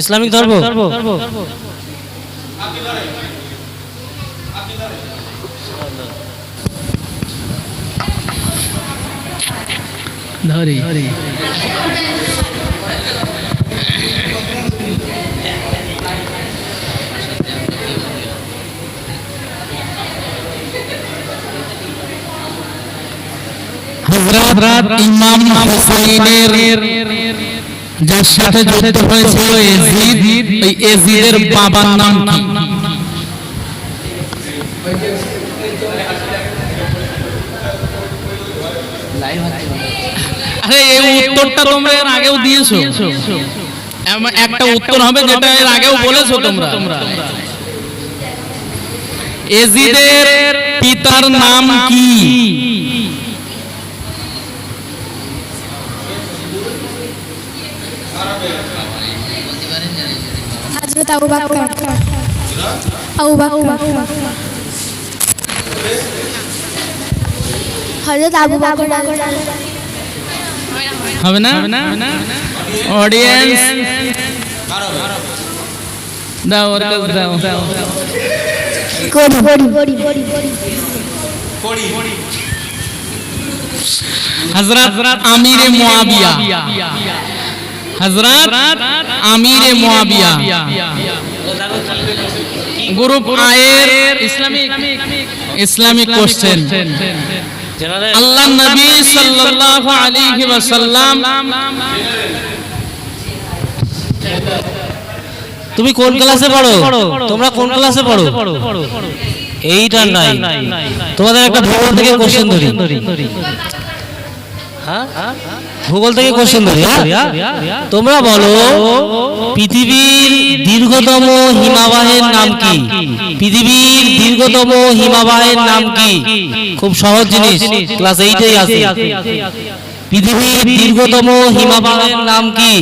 Islamic ধর্ম ধরি হযরত ইমাম হুসাইনের যার সাথে যুদ্ধ হয়েছিল এজিদ এই এজিদের বাবার নাম কি? আরে, এই উত্তরটা তোমরা এর আগেও দিয়েছ। একটা উত্তর হবে যেটা এর আগেও বলেছ তোমরা। এজিদের পিতার নাম কি? হযরত আবু বকর আবু বকর হযরত আবু বকর হবে না অডিয়েন্স দাও ওর কাছে দাও করি করি হযরত আমিরে মুয়াবিয়া হযরত আমিরে মুয়াবিয়া। গ্রুপ আয়ের ইসলামিক ইসলামিক কোশ্চেন। আল্লাহ নবী সাল্লাল্লাহু আলাইহি ওয়াসাল্লাম তুমি কোন ক্লাসে পড়ো? তোমরা কোন ক্লাসে পড়ো? এইটা নাই। তোমাদের একটা ভূগোল থেকে কোশ্চেন ধরি। হ্যাঁ? ভূগোল থেকে কোশ্চেন ধরি হ্যাঁ? তোমরা বলো, পৃথিবীর দীর্ঘতম হিমাবাহের নাম কি? পৃথিবীর দীর্ঘতম হিমাবাহের নাম কি? খুব সহজ জিনিস ক্লাস এইটেই আছে। পৃথিবীর দীর্ঘতম হিমাবাহের নাম কি?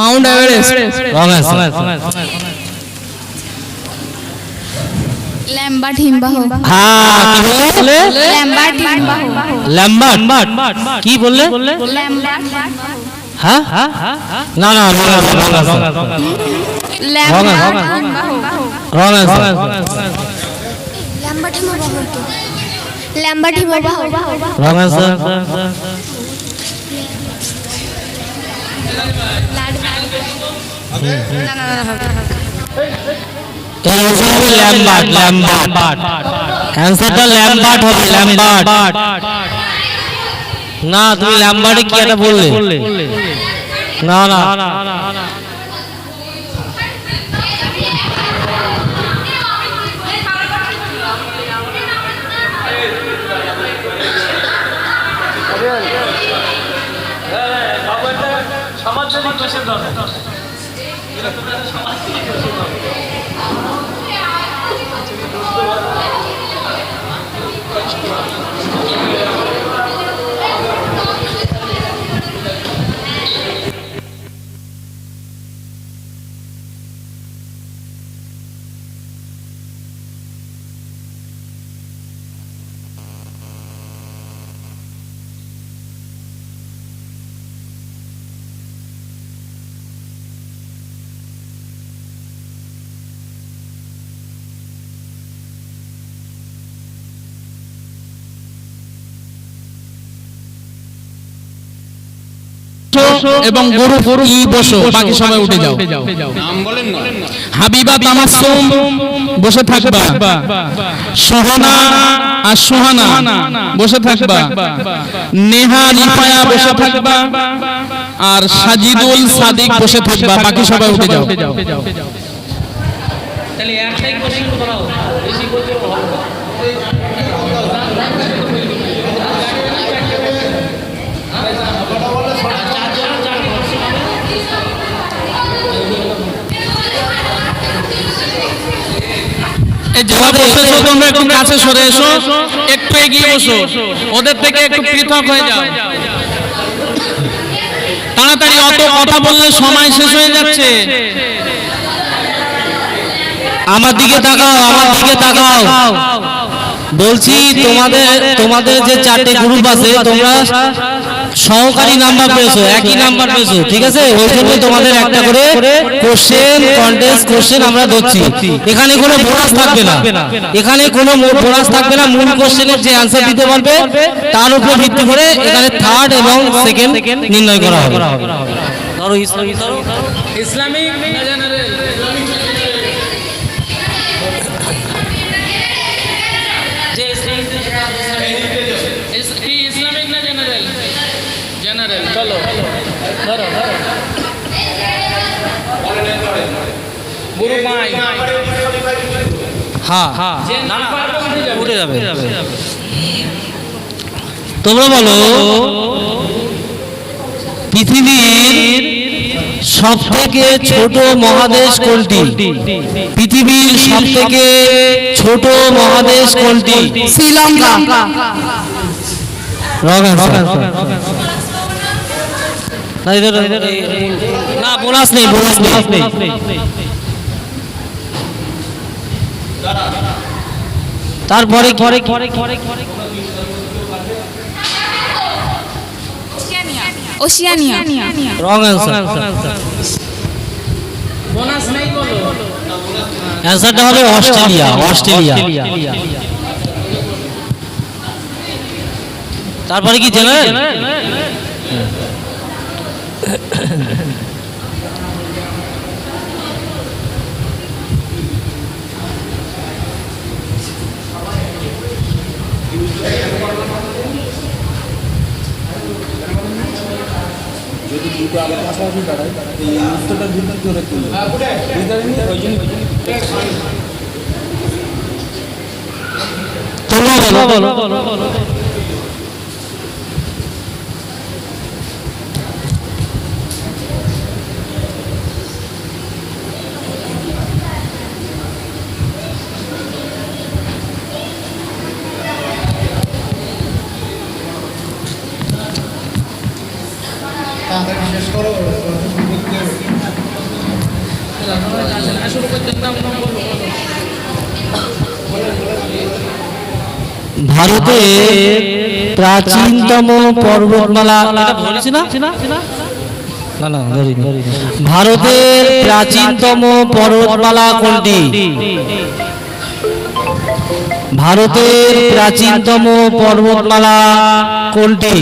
মাউন্ট এভারেস্ট রং ল্যাম্বার্ট হিমবাহ হ্যাঁ কি বললে? ল্যাম্বার্ট হিমবাহ ল্যাম্বার্ট কি বললে? ল্যাম্বার্ট হ্যাঁ না না রং রং রং ল্যাম্বার্ট হিমবাহ ল্যাম্বার্ট হিমবাহ রং answer। এর answer হবে ল্যাম্বার্ট ল্যাম্বার্ট অ্যান্সারটা ল্যাম্বার্ট হবে ল্যাম্বার্ট না তুমি ল্যাম্বার্টে কি একটা বললে না না দেশের ধর্ম এটা তো তাদের এবং গরু গরু ই বসো বাকি সময় উঠে যাও। হাবিবা তামাসুম বসে থাকবা। সোহানা আর সোহানা বসে থাকবা। নেহা রিফায়া বসে থাকবা। আর সাজিদুল সাদিক বসে থাকবা। বাকি সবাই উঠে যাও। এই সরে এসো। একটু এগিয়ে বসো। ওদের থেকে একটু হয়ে যাও। তাড়াতাড়ি অত কথা বললে সময় শেষ হয়ে যাচ্ছে। আমার দিকে তাকাও, আমার দিকে তাকাও। বলছি, তোমাদের তোমাদের যে চারটে গ্রুপ আছে, তোমরা সহকারী নাম্বার পেয়েছ একই নাম্বার পেয়েছ ঠিক আছে ওই জন্য তোমাদের একটা করে কোশ্চেন কন্টেস্ট কোশ্চেন আমরা ধরছি এখানে কোনো বোনাস থাকবে না এখানে কোনো বোনাস থাকবে না মূল কোশ্চেনের যে অ্যান্সার দিতে পারবে তার উপর ভিত্তি করে এখানে থার্ড এবং সেকেন্ড নির্ণয় করা হবে ধরো ইসলাম- ইসলাম- ইসলামিক ইসলামিক না জেনারেল জেনারেল চলো ধরো ধরো। গুরু মাই। হ্যাঁ হ্যাঁ না উঠে যাবে। তোমরা বলো পৃথিবীর সব থেকে ছোট মহাদেশ কোনটি? পৃথিবীর সব থেকে ছোট মহাদেশ কোনটি? শ্রীলঙ্কা. না, বোনাস নেই বোনাস নেই তারপরে পরে ওশিয়ানিয়া। রং অ্যান্সার বোনাস নেই বলো। অ্যান্সারটা হবে অস্ট্রেলিয়া অস্ট্রেলিয়া। তারপরে কি জেনে যদি দুটো আবার পাশাপাশি দাঁড়ায় এই উত্তরটা দুটো জোরে তুলবে বুঝতে পারেননি? ওই জন্য তোমরা বলো শুরু করতে ভারতের প্রাচীনতম পর্বতমালা। ভারতের প্রাচীনতম পর্বতমালা কোনটি? ভারতের প্রাচীনতম পর্বতমালা কোনটি?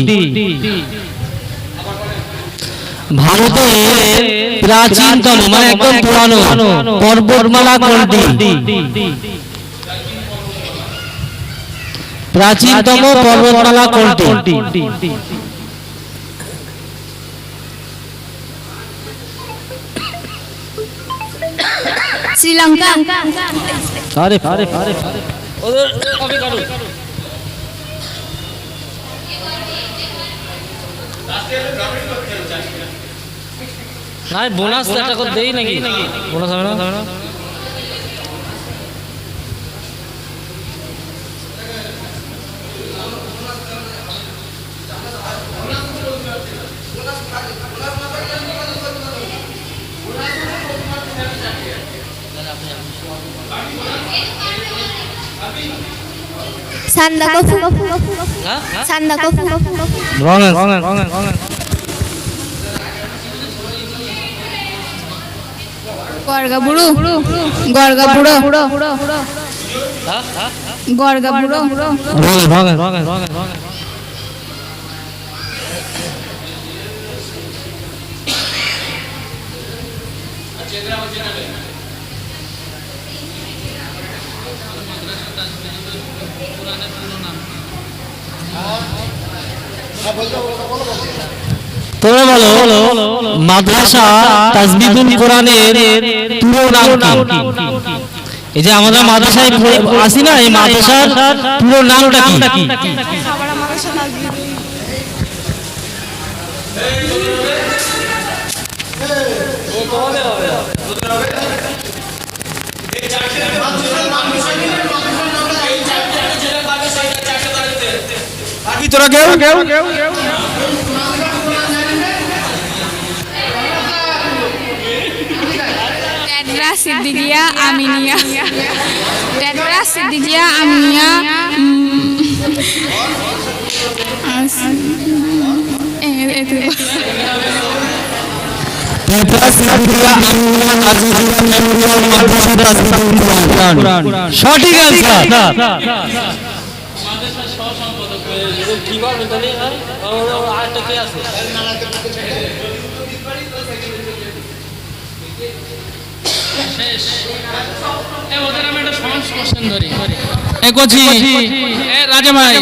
ভারতের প্রাচীনতম মানে একদম পুরানো পর্বতমালা কোনটি প্রাচীনতম পর্বতমালা কোনটি শ্রীলঙ্কা। আরে আরে আরে ওদের কপি কাটো না বোনাস একটা করে দেই নাকি? বোনাস হবে না? হবে না? সান্দাকফু। হ্যাঁ? সান্দাকফু। রং রং রং রং গর্গা বুড়ো গর্গা বুড়ো গর্গা বুড়ো রং রং রং রং রং তোমরা বলো মাদ্রাসা তাজবিদুল কোরআনের পুরো নাম কি? এই যে আমরা মাদ্রাসায় পড়ে- আসি না এই মাদ্রাসার পুরো নামটা কি? বাকি তোরা কেউ? টেটরা সিদ্দিকিয়া আমিনিয়া টেটরা সিদ্দিকিয়া আমিনিয়া উম, আস- এ- এতে সঠিক অ্যান্সার এ কচি। এ রাজা ভাই।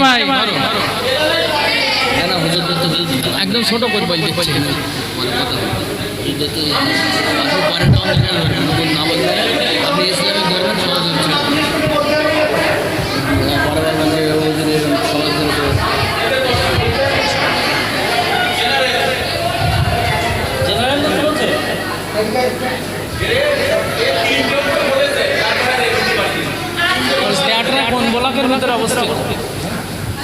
একদম ছোট করে। বল দিচ্ছি ট্যাটরা ভিতরে অবস্থিত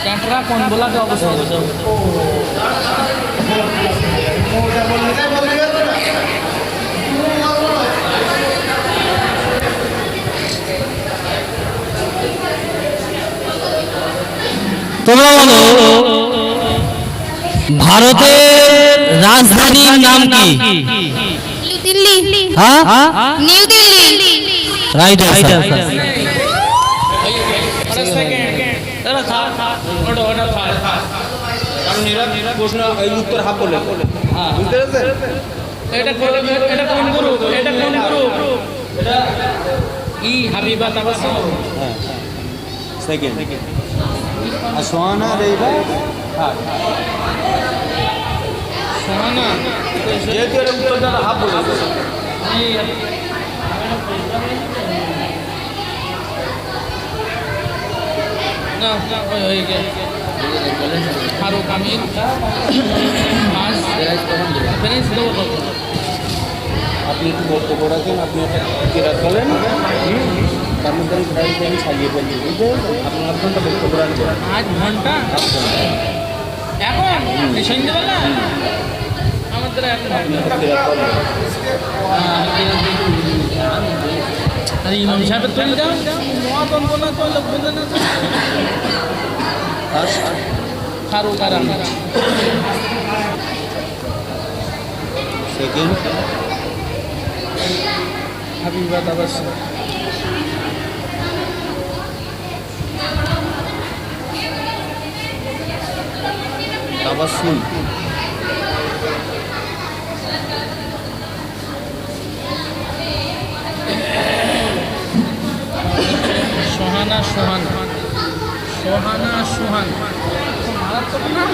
ট্যাটরা কোন অবস্থিত তোমরা বলো ভারতের রাজধানীর নাম কি? নিউ দিল্লি। হ্যাঁ? নিউ দিল্লি। রাইট অ্যান্সার কারণ এরা প্রশ্ন এই উত্তর হাফ বলে বুঝতে পেরেছেন? এটা এটা কোন গ্রুপ এটা কোন গ্রুপ ই হাবিবা তাবাসসুম সেকেন্ড আর সোহানা আর এইটা সোহানা। যেহেতু এর উত্তরটা হাফ বলে না ওই ওই গে ফারুক আমির আপনি একটু বক্তব্য রাখেন আপনি একটা কেরাত বলেন তার মধ্যে আমি ঘোড়াইতে আমি সাজিয়ে ফেলছি বুঝতে পেরেছেন? আপনি আধ ঘণ্টা? বক্তব্য রাখবেন আজ ঘণ্টা আধ ঘণ্টা এখন সন্ধ্যেবেলা আমাদের ইমাম সাহেবের তুলে দাও মহাতন বলা তো বোঝে না ফারুক আর আমির সেকেন্ড হাবিবা তাবাসসুম তাবাসুম সোহানা সোহান। সোহানা সোহান। মারাত্মক না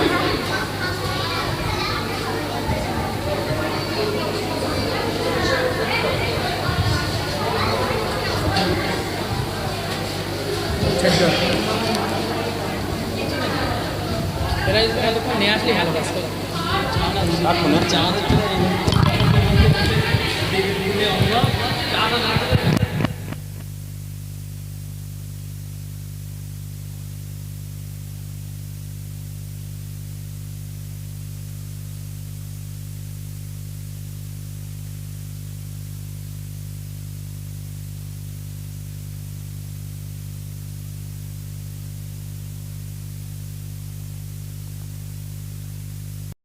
এরা এতক্ষণ নিয়ে আসলে ভালো কাজ করে। কাটুন